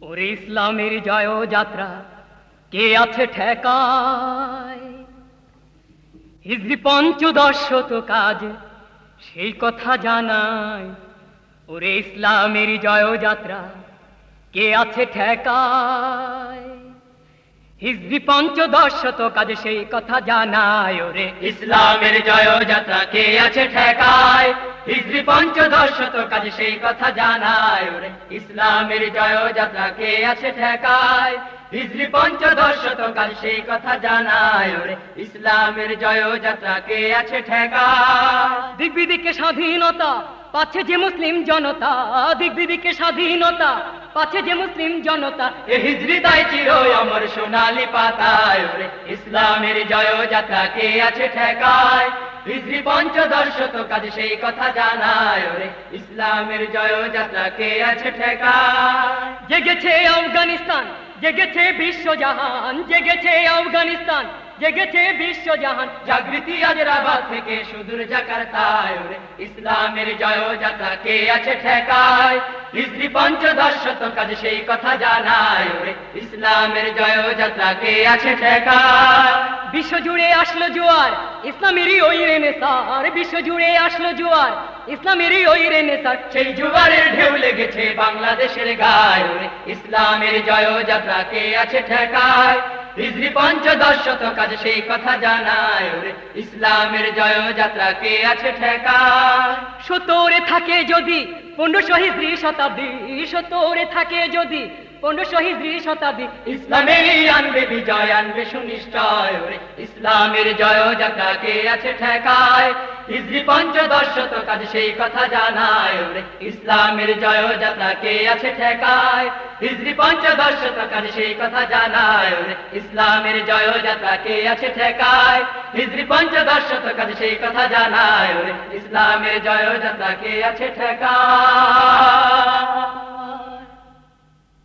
ওরে ইসলামের জয় যাত্রা কে আছে ঠেকায়? পঞ্চদশ শত কাজ সেই কথা জানায়। ওরে ইসলামের জয় যাত্রা কে আছে ঠেকায়? হিজরি পঞ্চদশ শত কাজ সেই কথা জানায়। ওরে ইসলামের জয় যাত্রা কে আছে ঠেকায়? হিজরি পঞ্চদশ শত কাজ সেই কথা জানায়। ওরে ইসলামের জয় যাত্রা কে আছে ঠেকায়? হিজরি পঞ্চদশ শত কাজ সেই কথা জানায়। ওরে ইসলামের জয় যাত্রা কে আছে ঠেকায়? দিক বিদিকে স্বাধীনতা পাচ্ছে যে মুসলিম জনতা। দিক বিদিকে স্বাধীনতা পাচ্ছে যে মুসলিম জনতা। এ হিজরি তাই চির অমর সোনালি পাতায়। ওরে ইসলামের জয় যাত্রা কে আছে ঠেকায়? হিজরি পঞ্চদশ শত কাজ সেই কথা জানায় ওরে ইসলামের জয় যাত্রা কে আছে ঠেকায়? জেগেছে আফগানিস্তান জেগেছে বিশ্বজাহান জেগেছে আফগানিস্তান জেগেছে বিশ্বজাহান। জাগৃতি আজ রাবাত থেকে সুদূর জাকার্তায়। ওরে ইসলামের জয় যাত্রা কে আছে ঠেকায়? হিজরি পঞ্চদশ শত কাজ সেই কথা জানায় ওরে ইসলামের জয় যাত্রা কে আছে ঠেকায়? বিশ্বজুড়ে আসলো জোয়ার ইসলামেরই ওই রেনেসার বিশ্বজুড়ে আসলো জোয়ার ইসলামেরই ওই রেনেসার সেই জুয়ারের ঢেউ লেগেছে বাংলাদেশের গায়। ইসলামের জয় যাত্রা কে আছে ঠেকায়। হিজরি পঞ্চদশ শত কাজ সেই কথা জানায়। ইসলামের জয় যাত্রা কে আছে ঠেকায়। সতরে থাকে যদি পনেরোশো হিজরি শতাব্দী সতরে থাকে যদি পনেরোশো হিজরি শতাব্দী। ইসলামেরই আনবে বিজয়, আনবে সুনিশ্চয়। ইসলামের জয় যাত্রা আছে ঠেকায়? হিজরি পঞ্চদশ শত কাজ সেই কথা জানায়। ইসলামের জয় যাত্রা আছে ঠেকায়? হিজরি পঞ্চদশ শত কাজ সেই কথা জানায়। ইসলামের জয় যাত্রা আছে ঠেকায়? হিজরি পঞ্চদশ শত কাজ সেই কথা জানায়। ইসলামের জয় যাত্রা আছে ঠেকায়?